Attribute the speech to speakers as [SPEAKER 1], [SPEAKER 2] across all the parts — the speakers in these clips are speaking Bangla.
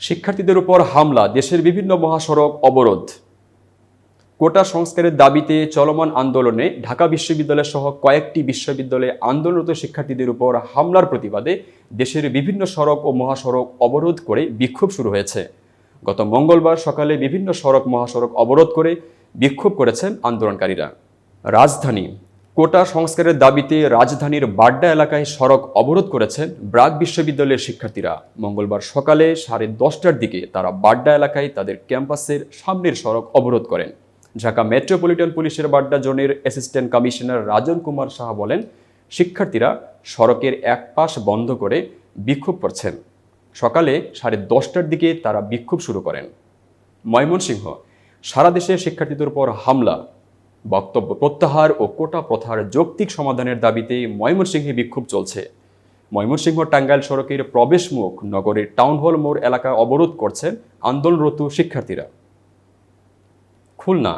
[SPEAKER 1] শিক্ষার্থীদের উপর হামলা, দেশের বিভিন্ন মহাসড়ক অবরোধ। কোটা সংস্কারের দাবিতে চলমান আন্দোলনে ঢাকা বিশ্ববিদ্যালয় সহ কয়েকটি বিশ্ববিদ্যালয়ে আন্দোলনরত শিক্ষার্থীদের উপর হামলার প্রতিবাদে দেশের বিভিন্ন সড়ক ও মহাসড়ক অবরোধ করে বিক্ষোভ শুরু হয়েছে। গত মঙ্গলবার সকালে বিভিন্ন সড়ক মহাসড়ক অবরোধ করে বিক্ষোভ করেছেন আন্দোলনকারীরা। রাজধানী কোটা সংস্কারের দাবিতে রাজধানীর বাড্ডা এলাকায় সড়ক অবরোধ করেছেন ব্রাক বিশ্ববিদ্যালয়ের শিক্ষার্থীরা। মঙ্গলবার সকালে সাড়ে দশটার দিকে তারা বাড্ডা এলাকায় তাদের ক্যাম্পাসের সামনের সড়ক অবরোধ করেন। ঢাকা মেট্রোপলিটন পুলিশের বাড্ডা জোনের অ্যাসিস্ট্যান্ট কমিশনার রাজন কুমার সাহা বলেন, শিক্ষার্থীরা সড়কের এক পাশ বন্ধ করে বিক্ষোভ করছেন। সকালে সাড়ে দশটার দিকে তারা বিক্ষোভ শুরু করেন। ময়মনসিংহ, সারা দেশে শিক্ষার্থীদের উপর হামলা। বক্তব্য প্রত্যাহার ও কোটা প্রথার যৌক্তিক সমাধানের দাবিতে ময়মনসিংহে বিক্ষোভ চলছে। ময়মনসিংহ টাঙ্গাইল সড়কের প্রবেশমুখ নগরের টাউন হল মোড় এলাকা অবরোধ করছেন আন্দোলনরত শিক্ষার্থীরা। খুলনা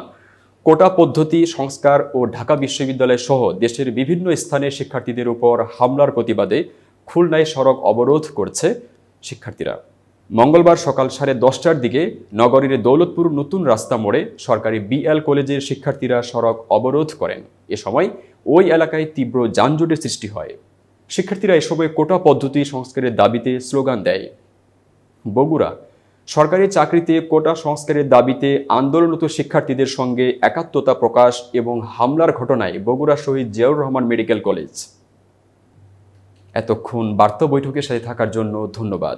[SPEAKER 1] কোটা পদ্ধতি, সংস্কার ও ঢাকা বিশ্ববিদ্যালয় সহ দেশের বিভিন্ন স্থানে শিক্ষার্থীদের উপর হামলার প্রতিবাদে খুলনায় সড়ক অবরোধ করছে শিক্ষার্থীরা। মঙ্গলবার সকাল সাড়ে দশটার দিকে নগরীর দৌলতপুর নতুন রাস্তা মোড়ে সরকারি বিএল কলেজের শিক্ষার্থীরা সড়ক অবরোধ করেন। এ সময় ওই এলাকায় তীব্র যানজটের সৃষ্টি হয়। শিক্ষার্থীরা এ সময় কোটা পদ্ধতি সংস্কারের দাবিতে স্লোগান দেয়। বগুড়া, সরকারি চাকরিতে কোটা সংস্কারের দাবিতে আন্দোলনরত শিক্ষার্থীদের সঙ্গে একাত্মতা প্রকাশ এবং হামলার ঘটনায় বগুড়া শহীদ জিয়াউর রহমান মেডিকেল কলেজ। এতক্ষণ বার্তা বৈঠকের সাথে থাকার জন্য ধন্যবাদ।